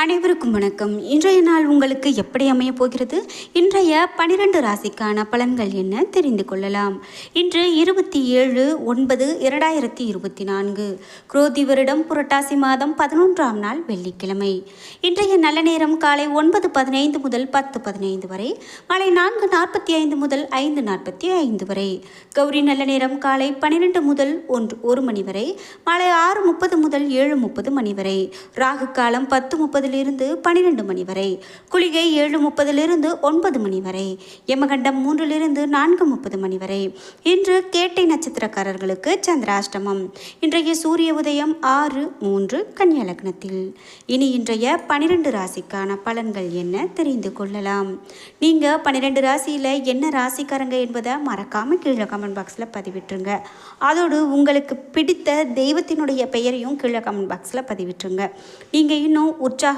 அனைவருக்கும் வணக்கம். இன்றைய நாள் உங்களுக்கு எப்படி அமைய போகிறது? இன்றைய பனிரெண்டு ராசிக்கான பலன்கள் என்ன? தெரிந்து கொள்ளலாம். இன்று இருபத்தி ஏழு ஒன்பது இரண்டாயிரத்தி இருபத்தி நான்கு. குரோதி வருடம் புரட்டாசி மாதம் பதினொன்றாம் நாள் வெள்ளிக்கிழமை. இன்றைய நல்ல நேரம் காலை ஒன்பது பதினைந்து முதல் பத்து பதினைந்து வரை மாலை நான்கு நாற்பத்தி ஐந்து முதல் ஐந்து நாற்பத்தி ஐந்து வரை. கௌரி நல்ல நேரம் காலை பன்னிரெண்டு முதல் ஒன்று ஒரு மணி வரை மாலை ஆறு முப்பது முதல் ஏழு முப்பது மணி வரை. ராகு காலம் பத்து முப்பதிலிருந்து பன்னிரெண்டு மணி வரை குளிகை ஏழு முப்பதிலிருந்து ஒன்பது மணி வரை யமகண்டம் மூன்றிலிருந்து நான்கு முப்பது மணி வரை. இன்று கேட்டை நட்சத்திரக்காரர்களுக்கு சந்திராஷ்டமம். இன்றைய சூரிய உதயம் ஆறு மூன்று கன்னியா லக்னத்தில். இனி இன்றைய பனிரெண்டு ராசிக்கான பலன்கள் என்ன தெரிந்து கொள்ளலாம். நீங்கள் பன்னிரெண்டு ராசியில் என்ன ராசிக்காரங்க என்பதை மறக்காமல் கீழே கமெண்ட் பாக்ஸில் பதிவிட்டுருங்க. அதோடு உங்களுக்கு பிடித்த தெய்வத்தினுடைய பெயரையும் கீழே கமெண்ட் பாக்ஸில் பதிவிட்டுருங்க. நீங்கள் இன்னும் உற்சாக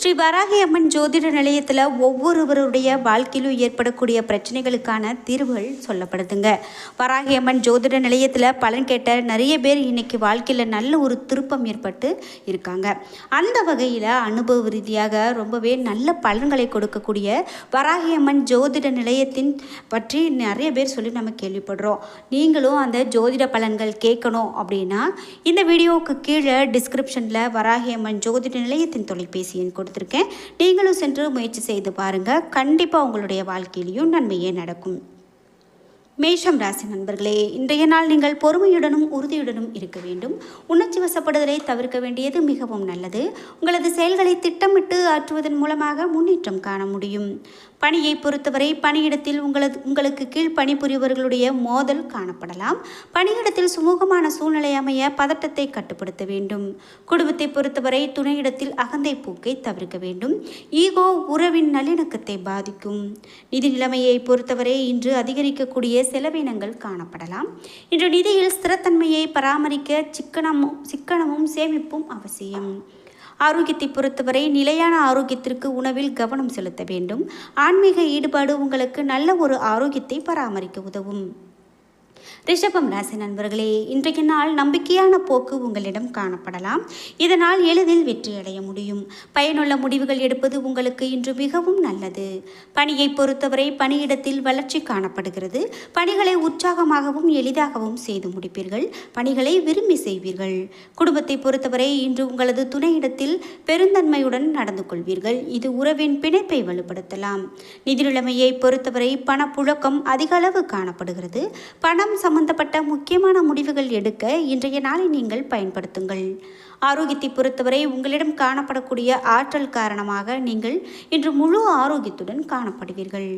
ஸ்ரீ வராகி அம்மன் ஜோதிட நிலையத்தில் ஒவ்வொருவருடைய வாழ்க்கையிலும் ஏற்படக்கூடிய பிரச்சனைகளுக்கான தீர்வுகள் சொல்லப்படுதுங்க. வராகி அம்மன் ஜோதிட நிலையத்தில் பலன் கேட்ட நிறைய பேர் இன்னைக்கு வாழ்க்கையில் நல்ல ஒரு திருப்பம் ஏற்பட்டு இருக்காங்க. அந்த வகையில் அனுபவ ரீதியாக ரொம்பவே நல்ல பலன்களை கொடுக்கக்கூடிய வராகி அம்மன் ஜோதிட நிலையத்தின் பற்றி நிறைய பேர் சொல்லி நம்ம கேள்விப்படுறோம். நீங்களும் அந்த ஜோதிட பலன்கள் கேட்கணும் அப்படின்னா இந்த வீடியோவுக்கு கீழே டிஸ்கிரிப்ஷனில் வராகி அம்மன் ஜோதிட நிலையத்தின் தொலைபேசி எண் கொடுத்துருக்கேன் நீங்களும் சென்று முயற்சி செய்து பாருங்கள் கண்டிப்பாக உங்களுடைய வாழ்க்கையிலையும் நன்மையே நடக்கும். மேஷம் ராசி நண்பர்களே இன்றைய நாள் நீங்கள் பொறுமையுடனும் உறுதியுடனும் இருக்க வேண்டும். உணர்ச்சி வசப்படுதலை தவிர்க்க வேண்டியது மிகவும் நல்லது. உங்களது செயல்களை திட்டமிட்டு ஆற்றுவதன் மூலமாக முன்னேற்றம் காண முடியும். பணியை பொறுத்தவரை பணியிடத்தில் உங்களது உங்களுக்கு கீழ் பணிபுரிபவர்களுடைய மோதல் காணப்படலாம். பணியிடத்தில் சுமூகமான சூழ்நிலை அமைய பதட்டத்தை கட்டுப்படுத்த வேண்டும். குடும்பத்தை பொறுத்தவரை துணையிடத்தில் அகந்தை போக்கை தவிர்க்க வேண்டும். ஈகோ உறவின் நல்லிணக்கத்தை பாதிக்கும். நிதி நிலைமையை பொறுத்தவரை இன்று அதிகரிக்கக்கூடிய செலவினங்கள் காணப்படலாம். இன்று நிதியில் ஸ்திரத்தன்மையை பராமரிக்க சிக்கனமும் சிக்கனமும் சேமிப்பும் அவசியம். ஆரோக்கியத்தை பொறுத்தவரை நிலையான ஆரோக்கியத்திற்கு உணவில் கவனம் செலுத்த வேண்டும். ஆன்மீக ஈடுபாடு உங்களுக்கு நல்ல ஒரு ஆரோக்கியத்தை பராமரிக்க உதவும். ரிஷபம் ராசி நண்பர்களே இன்றைய நாள் நம்பிக்கையான போக்கு உங்களிடம் காணப்படலாம். இதனால் எளிதில் வெற்றியடைய முடியும். பயனுள்ள முடிவுகள் எடுப்பது உங்களுக்கு இன்று மிகவும் நல்லது. பணியை பொறுத்தவரை பணியிடத்தில் வளர்ச்சி காணப்படுகிறது. பணிகளை உற்சாகமாகவும் எளிதாகவும் செய்து முடிப்பீர்கள். பணிகளை விரும்பி செய்வீர்கள். குடும்பத்தை பொறுத்தவரை இன்று உங்களது துணையிடத்தில் பெருந்தன்மையுடன் நடந்து கொள்வீர்கள். இது உறவின் பிணைப்பை வலுப்படுத்தலாம். நிதி நிலைமையை பொறுத்தவரை பணப்புழக்கம் அதிக அளவு காணப்படுகிறது. பணம் சம்பந்தப்பட்ட முக்கியமான முடிவுகள் எடுக்க இன்றைய நாளை நீங்கள் பயன்படுத்துங்கள். ஆரோக்கியத்தை பொறுத்தவரை உங்களிடம் காணப்படக்கூடிய ஆற்றல் காரணமாக நீங்கள் இன்று முழு ஆரோக்கியத்துடன் காணப்படுவீர்கள்.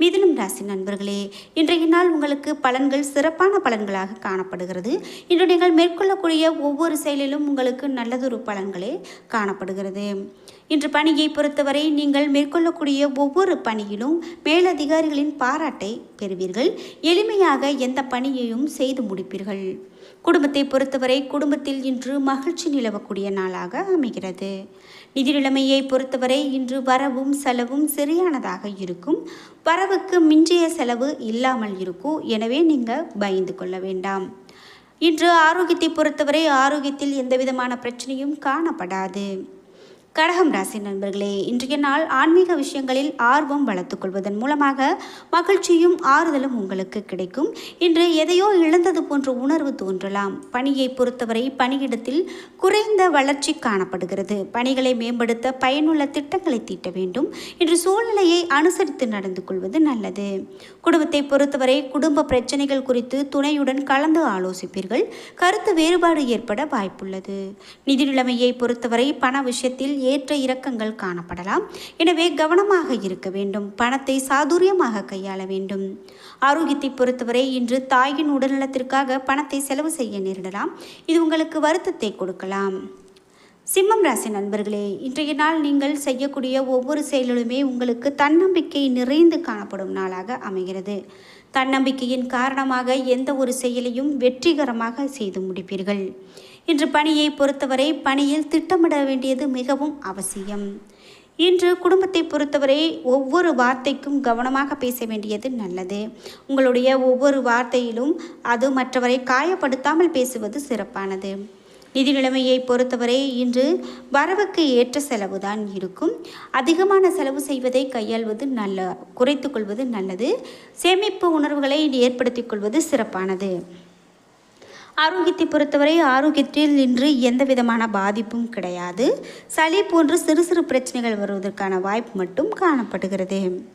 மிதுனம் ராசி நண்பர்களே இன்றைய நாள் உங்களுக்கு பலன்கள் சிறப்பான பலன்களாக காணப்படுகிறது. இன்று நீங்கள் மேற்கொள்ளக்கூடிய ஒவ்வொரு செயலிலும் உங்களுக்கு நல்லதொரு பலன்களே காணப்படுகிறது. இன்று பணியை பொறுத்தவரை நீங்கள் மேற்கொள்ளக்கூடிய ஒவ்வொரு பணியிலும் மேலதிகாரிகளின் பாராட்டை பெறுவீர்கள். எளிமையாக எந்த பணியையும் செய்து முடிப்பீர்கள். குடும்பத்தை பொறுத்தவரை குடும்பத்தில் இன்று மகிழ்ச்சி நிலவக்கூடிய நாளாக அமைகிறது. நிதி நிலைமையை பொறுத்தவரை இன்று வரவும் செலவும் சரியானதாக இருக்கும். வரவுக்கு மிஞ்சிய செலவு இல்லாமல் இருக்கும். எனவே நீங்கள் பயந்து கொள்ள வேண்டாம். இன்று ஆரோக்கியத்தை பொறுத்தவரை ஆரோக்கியத்தில் எந்தவிதமான பிரச்சனையும் காணப்படாது. கடகம் ராசி நண்பர்களே இன்றைய நாள் ஆன்மீக விஷயங்களில் ஆர்வம் வளர்த்து கொள்வதன் மூலமாக மகிழ்ச்சியும் ஆறுதலும் உங்களுக்கு கிடைக்கும். இன்று எதையோ இழந்தது போன்ற உணர்வு தோன்றலாம். பணியை பொறுத்தவரை பணியிடத்தில் குறைந்த வளர்ச்சி காணப்படுகிறது. பணிகளை மேம்படுத்த பயனுள்ள திட்டங்களை தீட்ட வேண்டும். இன்று சூழ்நிலையை அனுசரித்து நடந்து கொள்வது நல்லது. குடும்பத்தை பொறுத்தவரை குடும்ப பிரச்சனைகள் குறித்து துணையுடன் கலந்து ஆலோசிப்பீர்கள். கருத்து வேறுபாடு ஏற்பட வாய்ப்புள்ளது. நிதி நிலைமையை பொறுத்தவரை பண விஷயத்தில் ஏற்ற இறக்கங்கள் காணப்படலாம். எனவே கவனமாக இருக்க வேண்டும். பணத்தை சாதுரியமாக கையாள வேண்டும். ஆரோக்கியத்தை பொறுத்தவரை இன்று தாயின் உடல்நலத்திற்காக பணத்தை செலவு செய்ய நேரிடலாம். இது உங்களுக்கு வருத்தத்தை கொடுக்கலாம். சிம்மம் ராசி நண்பர்களே இன்றைய நாள் நீங்கள் செய்யக்கூடிய ஒவ்வொரு செயலிலுமே உங்களுக்கு தன்னம்பிக்கை நிறைந்து காணப்படும் நாளாக அமைகிறது. தன்னம்பிக்கையின் காரணமாக எந்த ஒரு செயலையும் வெற்றிகரமாக செய்து முடிப்பீர்கள். இன்று பணியை பொறுத்தவரை பணியில் திட்டமிட வேண்டியது மிகவும் அவசியம். இன்று குடும்பத்தை பொறுத்தவரை ஒவ்வொரு வார்த்தைக்கும் கவனமாக பேச வேண்டியது நல்லது. உங்களுடைய ஒவ்வொரு வார்த்தையிலும் அது மற்றவரை காயப்படுத்தாமல் பேசுவது சிறப்பானது. நிதி நிலைமையை பொறுத்தவரை இன்று வரவுக்கு ஏற்ற செலவு தான் இருக்கும். அதிகமான செலவு செய்வதை கையாள்வது நல்ல குறைத்து கொள்வது நல்லது. சேமிப்பு உணர்வுகளை ஏற்படுத்திக் கொள்வது சிறப்பானது. ஆரோக்கியத்தை பொறுத்தவரை ஆரோக்கியத்தில் இன்று எந்த விதமான பாதிப்பும் கிடையாது. சளி போன்று சிறு சிறு பிரச்சனைகள் வருவதற்கான வாய்ப்பு மட்டும் காணப்படுகிறது.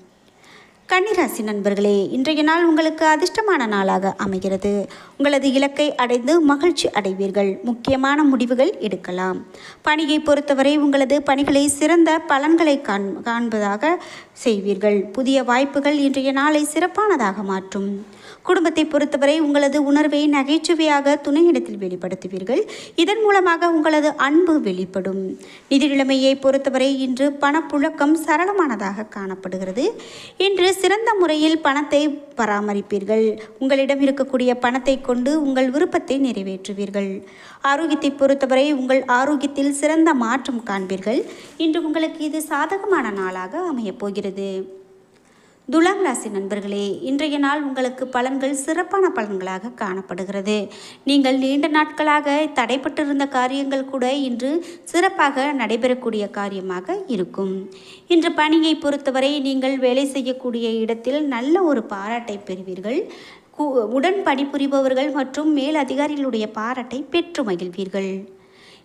கன்னிராசி நண்பர்களே இன்றைய நாள் உங்களுக்கு அதிர்ஷ்டமான நாளாக அமைகிறது. உங்களது இலக்கை அடைந்து மகிழ்ச்சி அடைவீர்கள். முக்கியமான முடிவுகள் எடுக்கலாம். பணியை பொறுத்தவரை உங்களது பணிகளை சிறந்த பலன்களை காண் காண்பதாக செய்வீர்கள். புதிய வாய்ப்புகள் இன்றைய நாளை சிறப்பானதாக மாற்றும். குடும்பத்தை பொறுத்தவரை உங்களது உணர்வை நகைச்சுவையாக துணையிடத்தில் வெளிப்படுத்துவீர்கள். இதன் மூலமாக உங்களது அன்பு வெளிப்படும். நிதி நிலைமையை பொறுத்தவரை இன்று பணப்புழக்கம் சரளமானதாக காணப்படுகிறது. இன்று சிறந்த முறையில் பணத்தை பராமரிப்பீர்கள். உங்களிடம் இருக்கக்கூடிய பணத்தை கொண்டு உங்கள் விருப்பத்தை நிறைவேற்றுவீர்கள். ஆரோக்கியத்தை பொறுத்தவரை உங்கள் ஆரோக்கியத்தில் சிறந்த மாற்றம் காண்பீர்கள். இன்று உங்களுக்கு இது சாதகமான நாளாக அமையப் போகிறது துலாம் ராசி நண்பர்களே இன்றைய நாள் உங்களுக்கு பலன்கள் சிறப்பான பலன்களாக காணப்படுகிறது. நீங்கள் நீண்ட நாட்களாக தடைப்பட்டிருந்த காரியங்கள் கூட இன்று சிறப்பாக நடைபெறக்கூடிய காரியமாக இருக்கும். இன்று பணியை பொறுத்தவரை நீங்கள் வேலை செய்யக்கூடிய இடத்தில் நல்ல ஒரு பாராட்டை பெறுவீர்கள். உடன் பணிபுரிபவர்கள் மற்றும் மேல் அதிகாரிகளுடைய பாராட்டை பெற்று மகிழ்வீர்கள்.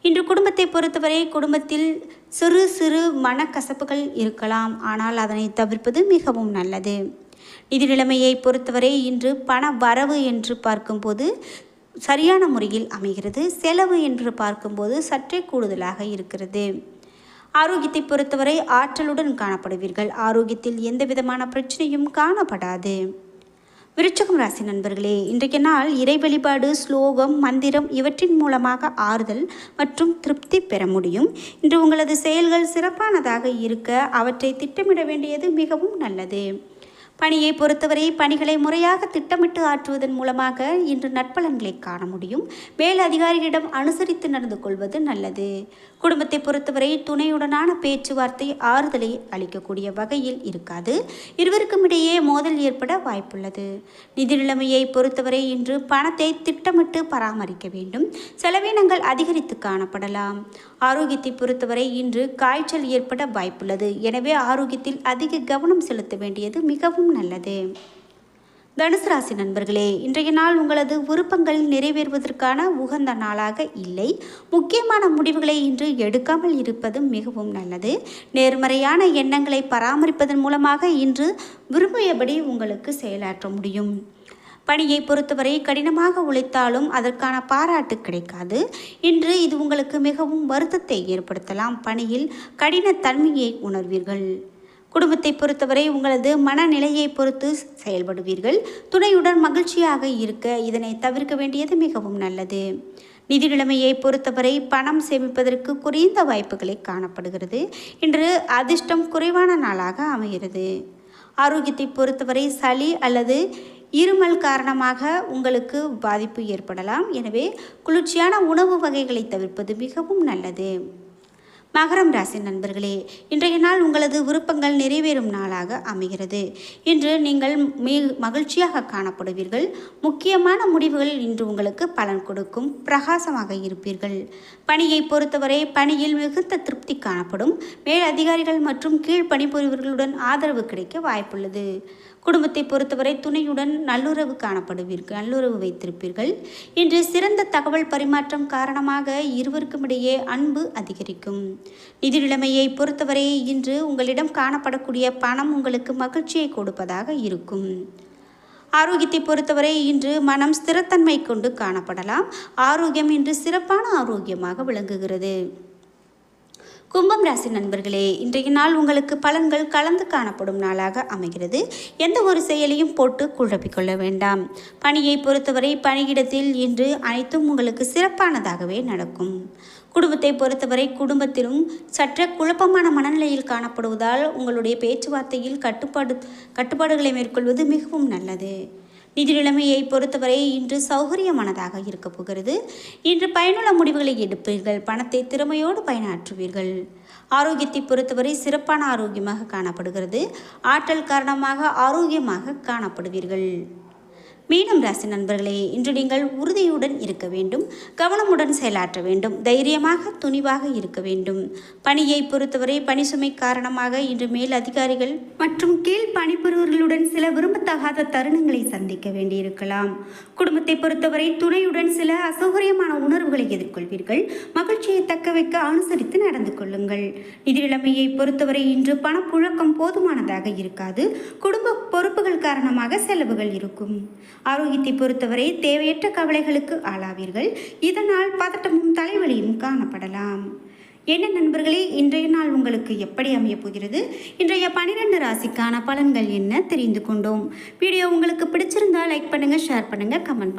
இன்று குடும்பத்தை பொறுத்தவரை குடும்பத்தில் சிறு சிறு மனக்கசப்புகள் இருக்கலாம். ஆனால் அதனை தவிர்ப்பது மிகவும் நல்லது. நிதி நிலைமையை பொறுத்தவரை இன்று பண வரவு என்று பார்க்கும்போது சரியான முறையில் அமைகிறது. செலவு என்று பார்க்கும்போது சற்றே கூடுதலாக இருக்கிறது. ஆரோக்கியத்தை பொறுத்தவரை ஆற்றலுடன் காணப்படுவீர்கள். ஆரோக்கியத்தில் எந்த விதமான பிரச்சனையும் காணப்படாது. விருச்சகம் ராசி நண்பர்களே இன்றைய நாள் இறை வழிபாடு ஸ்லோகம் மந்திரம் இவற்றின் மூலமாக ஆறுதல் மற்றும் திருப்தி பெற முடியும். இன்று உங்களது செயல்கள் சிறப்பானதாக இருக்க அவற்றை திட்டமிட வேண்டியது மிகவும் நல்லது. பணியை பொறுத்தவரை பணிகளை முறையாக திட்டமிட்டு ஆற்றுவதன் மூலமாக இன்று நற்பலன்களை காண முடியும். மேல் அதிகாரிகளிடம் அனுசரித்து நடந்து கொள்வது நல்லது. குடும்பத்தை பொறுத்தவரை துணையுடனான பேச்சுவார்த்தை ஆறுதலை அளிக்கக்கூடிய வகையில் இருக்காது. இருவருக்கும் இடையே மோதல் ஏற்பட வாய்ப்புள்ளது. நிதி நிலைமையை பொறுத்தவரை இன்று பணத்தை திட்டமிட்டு பராமரிக்க வேண்டும். செலவினங்கள் அதிகரித்து காணப்படலாம். ஆரோக்கியத்தை பொறுத்தவரை இன்று காய்ச்சல் ஏற்பட வாய்ப்புள்ளது. எனவே ஆரோக்கியத்தில் அதிக கவனம் செலுத்த வேண்டியது மிகவும் நல்லது. தனுசு ராசி நண்பர்களே இன்றைய நாள் உங்களது விருப்பங்கள் நிறைவேறுவதற்கான உகந்த நாளாக இல்லை. முக்கியமான முடிவுகளை இன்று எடுக்காமல் இருப்பது மிகவும் நல்லது. நேர்மறையான எண்ணங்களை பராமரிப்பதன் மூலமாக இன்று விரும்பியபடி உங்களுக்கு செயலாற்ற முடியும். பணியை பொறுத்தவரை கடினமாக உழைத்தாலும் அதற்கான பாராட்டு கிடைக்காது. இன்று இது உங்களுக்கு மிகவும் வருத்தத்தை ஏற்படுத்தலாம். பணியில் கடினத்தன்மையை உணர்வீர்கள். குடும்பத்தை பொறுத்தவரை உங்களது மனநிலையை பொறுத்து செயல்படுவீர்கள். துணையுடன் மகிழ்ச்சியாக இருக்க இதனை தவிர்க்க வேண்டியது மிகவும் நல்லது. நிதி நிலைமையை பொறுத்தவரை பணம் சேமிப்பதற்கு குறைந்த வாய்ப்புகளை காணப்படுகிறது. இன்று அதிர்ஷ்டம் குறைவான நாளாக அமைகிறது. ஆரோக்கியத்தை பொறுத்தவரை சளி அல்லது இருமல் காரணமாக உங்களுக்கு பாதிப்பு ஏற்படலாம். எனவே குளிர்ச்சியான உணவு வகைகளை தவிர்ப்பது மிகவும் நல்லது. மகரம் ராசி நண்பர்களே இன்றைய நாள் உங்களது விருப்பங்கள் நிறைவேறும் நாளாக அமைகிறது. இன்று நீங்கள் மிக மகிழ்ச்சியாக காணப்படுவீர்கள். முக்கியமான முடிவுகள் இன்று உங்களுக்கு பலன் கொடுக்கும். பிரகாசமாக இருப்பீர்கள். பணியை பொறுத்தவரை பணியில் மிகுந்த திருப்தி காணப்படும். மேல் அதிகாரிகள் மற்றும் கீழ் பணிபுரிவர்களுடன் ஆதரவு கிடைக்க வாய்ப்புள்ளது. குடும்பத்தை பொறுத்தவரை துணையுடன் நல்லுறவு காணப்படுவீர்கள் நல்லுறவு வைத்திருப்பீர்கள். இன்று சிறந்த தகவல் பரிமாற்றம் காரணமாக இருவருக்கும் இடையே அன்பு அதிகரிக்கும். நிதி நிலைமையை பொறுத்தவரை இன்று உங்களிடம் காணப்படக்கூடிய பணம் உங்களுக்கு மகிழ்ச்சியை கொடுப்பதாக இருக்கும். ஆரோக்கியத்தை பொறுத்தவரை இன்று மனம் ஸ்திரத்தன்மை கொண்டு காணப்படலாம். ஆரோக்கியம் இன்று சிறப்பான ஆரோக்கியமாக விளங்குகிறது. கும்பம் ராசி நண்பர்களே இன்றைய நாள் உங்களுக்கு பலன்கள் கலந்து காணப்படும் நாளாக அமைகிறது. எந்த ஒரு செயலையும் போட்டு குழப்பிக்கொள்ள வேண்டாம். பணியை பொறுத்தவரை பணியிடத்தில் இன்று அனைத்தும் உங்களுக்கு சிறப்பானதாகவே நடக்கும். குடும்பத்தை பொறுத்தவரை குடும்பத்திலும் சற்று குழப்பமான மனநிலையில் காணப்படுவதால் உங்களுடைய பேச்சுவார்த்தையில் கட்டுப்பாடு கட்டுப்பாடுகளை மேற்கொள்வது மிகவும் நல்லது. நிதி நிலைமையை பொறுத்தவரை இன்று சௌகரியமானதாக இருக்கப் போகிறது. இன்று பயனுள்ள முடிவுகளை எடுப்பீர்கள். பணத்தை திறமையோடு பயனாற்றுவீர்கள். ஆரோக்கியத்தை பொறுத்தவரை சிறப்பான ஆரோக்கியமாக காணப்படுகிறது. ஆற்றல் காரணமாக ஆரோக்கியமாக காணப்படுவீர்கள். மீனம் ராசி நண்பர்களே இன்று நீங்கள் உறுதியுடன் இருக்க வேண்டும் கவனமுடன் செயலாற்ற வேண்டும் தைரியமாக துணிவாக இருக்க வேண்டும். பணியை பொறுத்தவரை பணி சுமை காரணமாக இன்று மேல் அதிகாரிகள் மற்றும் கீழ் பணிபுரிவர்களுடன் சில விரும்பத்தகாத தருணங்களை சந்திக்க வேண்டியிருக்கலாம். குடும்பத்தை பொறுத்தவரை துணையுடன் சில அசௌகரியமான உணர்வுகளை எதிர்கொள்வீர்கள். மகிழ்ச்சியை தக்க வைக்க அனுசரித்து நடந்து கொள்ளுங்கள். நிதி நிலைமையை பொறுத்தவரை இன்று பணப்புழக்கம் போதுமானதாக இருக்காது. குடும்ப பொறுப்புகள் காரணமாக செலவுகள் இருக்கும். ஆரோக்கியத்தை பொறுத்தவரை தேவையற்ற கவலைகளுக்கு ஆளாவீர்கள். இதனால் பதட்டமும் தலைவலியும் காணப்படலாம். என்ன நண்பர்களே இன்றைய நாள் உங்களுக்கு எப்படி அமையப் போகிறது? இன்றைய பனிரெண்டு ராசிக்கான பலன்கள் என்ன தெரிந்து கொண்டோம். வீடியோ உங்களுக்கு பிடிச்சிருந்தா லைக் பண்ணுங்கள் ஷேர் பண்ணுங்கள் கமெண்ட் பண்ணுங்கள்